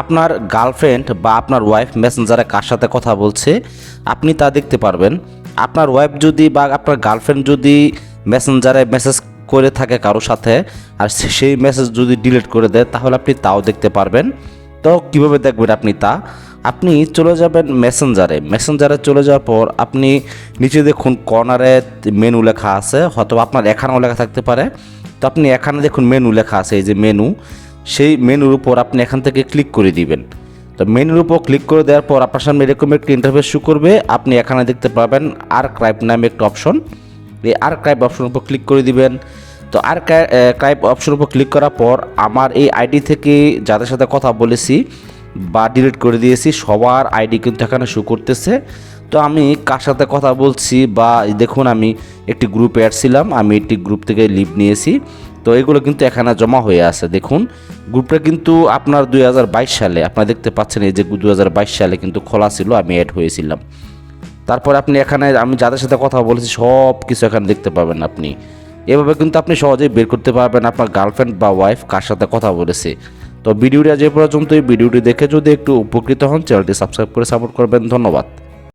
আপনার গার্লফ্রেন্ড বা আপনার ওয়াইফ মেসেঞ্জারে কার সাথে কথা বলছে, আপনি তা দেখতে পারবেন। আপনার ওয়াইফ যদি বা আপনার গার্লফ্রেন্ড যদি মেসেঞ্জারে মেসেজ করে থাকে কারোর সাথে, আর সেই মেসেজ যদি ডিলিট করে দেয়, তাহলে আপনি তাও দেখতে পারবেন। তো কীভাবে দেখবেন আপনি তা? আপনি চলে যাবেন মেসেঞ্জারে। মেসেঞ্জারে চলে যাওয়ার পর আপনি নিচে দেখুন কর্নারে মেনু লেখা আছে হয়তো আপনার এখানেও লেখা থাকতে পারে। তো আপনি এখানে দেখুন মেনু লেখা আছে, এই যে মেনু। সেই মেনুর উপর আপনি এখান থেকে ক্লিক করে দিবেন। তো মেনুর উপর ক্লিক করে দেওয়ার পর আপনার সামনে এরকম একটি ইন্টারফেস শু করবে। আপনি এখানে দেখতে পাবেন আর ক্রাইব নামে একটা অপশন এই আর ক্রাইব অপশনের উপর ক্লিক করে দিবেন। তো আর ক্রাইব অপশনের উপর ক্লিক করার পর আমার এই আইডি থেকে যাদের সাথে কথা বলেছি বা ডিলিট করে দিয়েছি, সবার আইডি কিন্তু এখানে শো করতেছে। তো আমি কার সাথে কথা বলছি বা দেখুন আমি একটি গ্রুপে অ্যাড ছিলাম, আমি একটি গ্রুপ থেকে লিভ নিয়েছি। তো এগুলো কিন্তু এখানে জমা হয়ে আছে, দেখুন। গ্রুপটা কিন্তু আপনার দুই হাজার বাইশ সালে, আপনারা দেখতে পাচ্ছেন এই যে দুই হাজার বাইশ সালে কিন্তু খোলা ছিল, আমি অ্যাড হয়েছিলাম। তারপর আপনি এখানে, আমি যাদের সাথে কথা বলেছি, সব কিছু এখানে দেখতে পাবেন আপনি। এভাবে কিন্তু আপনি সহজেই বের করতে পারবেন আপনার গার্লফ্রেন্ড বা ওয়াইফ কার সাথে কথা বলেছে। তো ভিডিওটা যে পর্যন্ত এই ভিডিওটি দেখে যদি একটু উপকৃত হন, চ্যানেলটি সাবস্ক্রাইব করে সাপোর্ট করবেন, ধন্যবাদ।